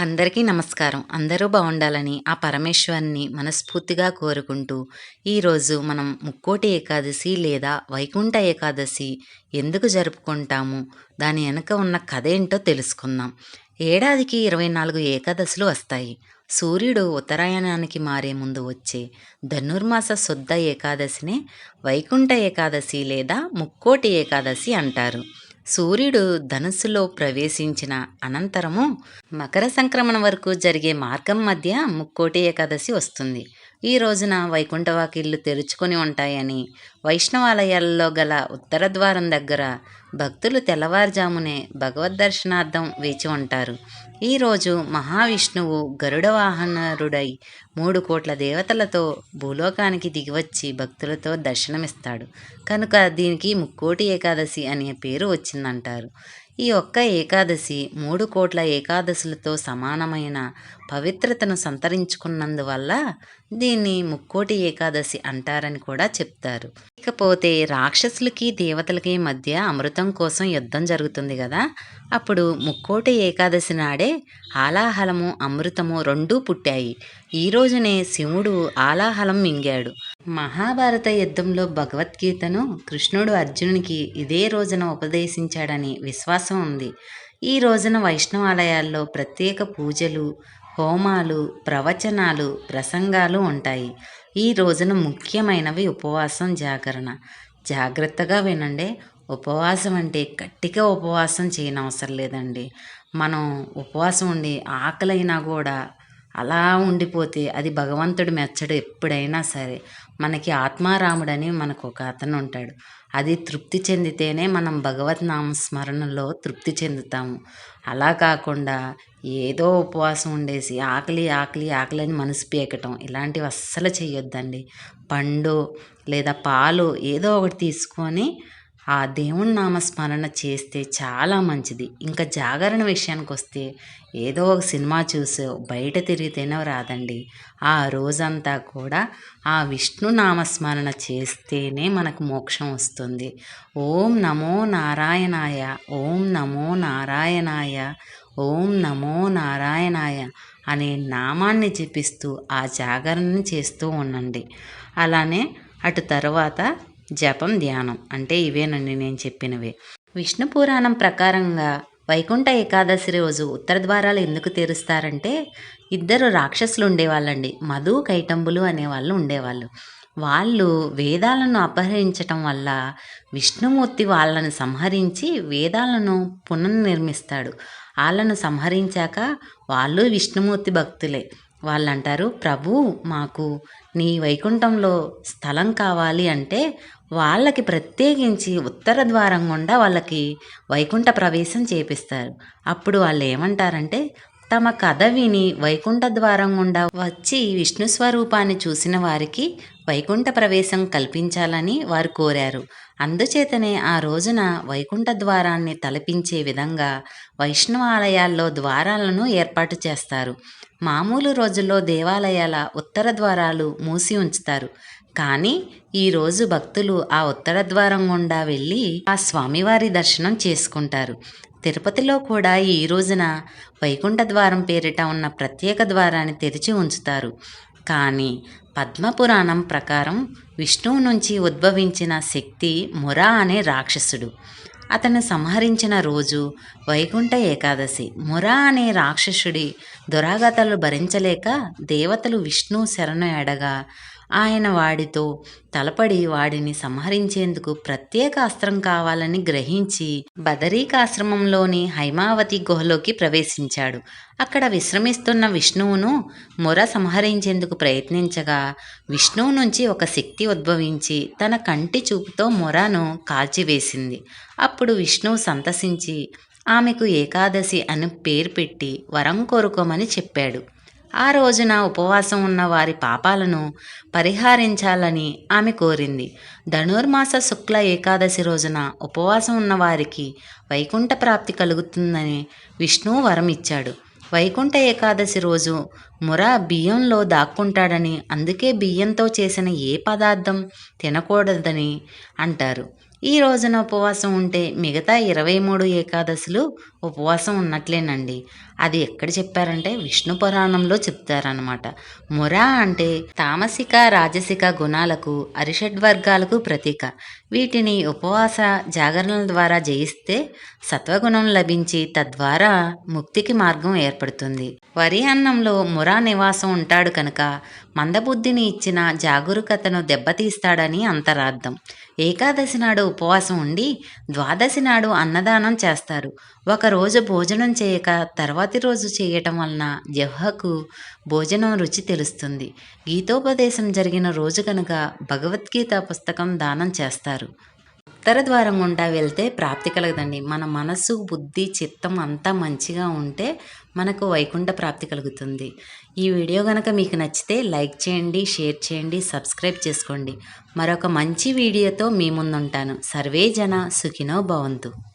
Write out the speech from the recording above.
అందరికీ నమస్కారం. అందరూ బాగుండాలని ఆ పరమేశ్వరుని మనస్ఫూర్తిగా కోరుకుంటూ ఈరోజు మనం ముక్కోటి ఏకాదశి లేదా వైకుంఠ ఏకాదశి ఎందుకు జరుపుకుంటాము దాని వెనుక ఉన్న కథ ఏంటో తెలుసుకుందాం. ఏడాదికి ఇరవై నాలుగు ఏకాదశులు వస్తాయి. సూర్యుడు ఉత్తరాయణానికి మారే ముందు వచ్చే ధనుర్మాస శుద్ధ ఏకాదశినే వైకుంఠ ఏకాదశి లేదా ముక్కోటి ఏకాదశి అంటారు. సూర్యుడు ధనుస్సులో ప్రవేశించిన అనంతరము మకర సంక్రమణ వరకు జరిగే మార్గం మధ్య ముక్కోటి ఏకాదశి వస్తుంది. ఈ రోజున వైకుంఠ వాకిళ్ళు తెరుచుకొని ఉంటాయని వైష్ణవాలయాల్లో గల ఉత్తర ద్వారం దగ్గర భక్తులు తెల్లవారుజామునే భగవద్ దర్శనార్థం వేచి ఉంటారు. ఈరోజు మహావిష్ణువు గరుడ వాహనరుడై మూడు కోట్ల దేవతలతో భూలోకానికి దిగివచ్చి భక్తులతో దర్శనమిస్తాడు. కనుక దీనికి ముక్కోటి ఏకాదశి అనే పేరు వచ్చిందంటారు. ఈ ఒక్క ఏకాదశి మూడు కోట్ల ఏకాదశులతో సమానమైన పవిత్రతను సంతరించుకున్నందువల్ల దీన్ని ముక్కోటి ఏకాదశి అంటారని కూడా చెప్తారు. ఇకపోతే రాక్షసులకి దేవతలకి మధ్య అమృతం కోసం యుద్ధం జరుగుతుంది కదా. అప్పుడు ముక్కోటి ఏకాదశి నాడే ఆలాహలము అమృతము రెండూ పుట్టాయి. ఈ రోజునే శివుడు ఆలాహలం మింగాడు. మహాభారత యుద్ధంలో భగవద్గీతను కృష్ణుడు అర్జునునికి ఇదే రోజున ఉపదేశించాడని విశ్వాసం ఉంది. ఈ రోజున వైష్ణవాలయాల్లో ప్రత్యేక పూజలు హోమాలు ప్రవచనాలు ప్రసంగాలు ఉంటాయి. ఈ రోజున ముఖ్యమైనవి ఉపవాసం జాగరణ. జాగ్రత్తగా వినండి. ఉపవాసం అంటే గట్టిగా ఉపవాసం చేయనవసరం లేదండి. మనం ఉపవాసం ఉండి ఆకలైనా కూడా అలా ఉండిపోతే అది భగవంతుడు మెచ్చడు ఎప్పుడైనా సరే. మనకి ఆత్మారాముడని మనకు ఒక అతను ఉంటాడు అది తృప్తి చెందితేనే మనం భగవత్ స్మరణలో తృప్తి చెందుతాము. అలా కాకుండా ఏదో ఉపవాసం ఉండేసి ఆకలి ఆకలి ఆకలి అని మనసు పీకటం ఇలాంటివి అస్సలు చేయొద్దండి పండు లేదా పాలు ఏదో ఒకటి తీసుకొని ఆ దేవుని నామస్మరణ చేస్తే చాలా మంచిది. ఇంకా జాగరణ విషయానికి వస్తే ఏదో ఒక సినిమా చూసో బయట తిరిగితేనే రాదండి. ఆ రోజంతా కూడా ఆ విష్ణు నామస్మరణ చేస్తేనే మనకు మోక్షం వస్తుంది. ఓం నమో నారాయణాయ ఓం నమో నారాయణాయ ఓం నమో నారాయణాయ అనే నామాన్ని జపిస్తూ ఆ జాగరణని చేస్తూ ఉండండి. అలానే అటు తర్వాత జపం ధ్యానం. అంటే ఇవేనండి నేను చెప్పినవి. విష్ణు పురాణం ప్రకారంగా వైకుంఠ ఏకాదశి రోజు ఉత్తర ద్వారాలు ఎందుకు తెరుస్తారంటే ఇద్దరు రాక్షసులు ఉండేవాళ్ళండి. మధు కైటంబులు అనేవాళ్ళు ఉండేవాళ్ళు. వాళ్ళు వేదాలను అపహరించటం వల్ల విష్ణుమూర్తి వాళ్ళను సంహరించి వేదాలను పునర్నిర్మిస్తాడు. వాళ్ళను సంహరించాక వాళ్ళు విష్ణుమూర్తి భక్తులే. వాళ్ళు అంటారు ప్రభు మాకు నీ వైకుంఠంలో స్థలం కావాలి అంటే వాళ్ళకి ప్రత్యేకించి ఉత్తర ద్వారం గుండా వాళ్ళకి వైకుంఠ ప్రవేశం చేపిస్తారు. అప్పుడు వాళ్ళు ఏమంటారంటే తమ కథ విని వైకుంఠ ద్వారం గుండా వచ్చి విష్ణు స్వరూపాన్ని చూసిన వారికి వైకుంఠ ప్రవేశం కల్పించాలని వారు కోరారు. అందుచేతనే ఆ రోజున వైకుంఠ ద్వారాన్ని తలపించే విధంగా వైష్ణవాలయాల్లో ద్వారాలను ఏర్పాటు చేస్తారు. మామూలు రోజుల్లో దేవాలయాల ఉత్తర ద్వారాలు మూసి ఉంచుతారు. కానీ ఈరోజు భక్తులు ఆ ఉత్తర ద్వారం గుండా వెళ్ళి ఆ స్వామివారి దర్శనం చేసుకుంటారు. తిరుపతిలో కూడా ఈ రోజున వైకుంఠ ద్వారం పేరిట ఉన్న ప్రత్యేక ద్వారాన్ని తెరిచి ఉంచుతారు. కానీ పద్మపురాణం ప్రకారం విష్ణువు నుంచి ఉద్భవించిన శక్తి మురా అనే రాక్షసుడు. అతను సంహరించిన రోజు వైకుంఠ ఏకాదశి. మురా అనే రాక్షసుడి దురాగతాలు భరించలేక దేవతలు విష్ణు శరణు ఎడగా ఆయన వాడితో తలపడి వాడిని సంహరించేందుకు ప్రత్యేక అస్త్రం కావాలని గ్రహించి బదరీకాశ్రమంలోని హైమావతి గుహలోకి ప్రవేశించాడు. అక్కడ విశ్రమిస్తున్న విష్ణువును మొర సంహరించేందుకు ప్రయత్నించగా విష్ణువు నుంచి ఒక శక్తి ఉద్భవించి తన కంటి చూపుతో మొరను కాల్చివేసింది. అప్పుడు విష్ణువు సంతసించి ఆమెకు ఏకాదశి అని పేరు పెట్టి వరం కోరుకోమని చెప్పాడు. ఆ రోజున ఉపవాసం ఉన్న వారి పాపాలను పరిహారించాలని ఆమె కోరింది. ధనుర్మాస శుక్ల ఏకాదశి రోజున ఉపవాసం ఉన్న వారికి వైకుంఠ ప్రాప్తి కలుగుతుందని విష్ణువు వరం ఇచ్చాడు. వైకుంఠ ఏకాదశి రోజు ముర బియ్యంలో దాక్కుంటాడని అందుకే బియ్యంతో చేసిన ఏ పదార్థం తినకూడదని అంటారు. ఈ రోజున ఉపవాసం ఉంటే మిగతా ఇరవై మూడు ఏకాదశులు ఉపవాసం ఉన్నట్లేనండి. అది ఎక్కడ చెప్పారంటే విష్ణు పురాణంలో చెప్తారనమాట మురా అంటే తామసిక రాజసిక గుణాలకు అరిషడ్ వర్గాలకు ప్రతీక. వీటిని ఉపవాస జాగరణల ద్వారా జయిస్తే సత్వగుణం లభించి తద్వారా ముక్తికి మార్గం ఏర్పడుతుంది. వరి అన్నంలో మురా నివాసం ఉంటాడు కనుక మందబుద్ధిని ఇచ్చిన జాగరూకతను దెబ్బతీస్తాడని అంతరార్థం. ఏకాదశి నాడు ఉపవాసం ఉండి ద్వాదశి నాడు అన్నదానం చేస్తారు. ఒకరోజు భోజనం చేయక తర్వాత రోజు చేయటం వలన జహ్వకు భోజనం రుచి తెలుస్తుంది. గీతోపదేశం జరిగిన రోజు కనుక భగవద్గీత పుస్తకం దానం చేస్తారు. ఉత్తర ద్వారం గుండా వెళ్తే ప్రాప్తి కలగదండి. మన మనసు బుద్ధి చిత్తం అంతా మంచిగా ఉంటే మనకు వైకుంఠ ప్రాప్తి కలుగుతుంది. ఈ వీడియో కనుక మీకు నచ్చితే లైక్ చేయండి షేర్ చేయండి సబ్స్క్రైబ్ చేసుకోండి. మరొక మంచి వీడియోతో మీ ముందుంటాను. సర్వే జన సుఖినో భవంతు.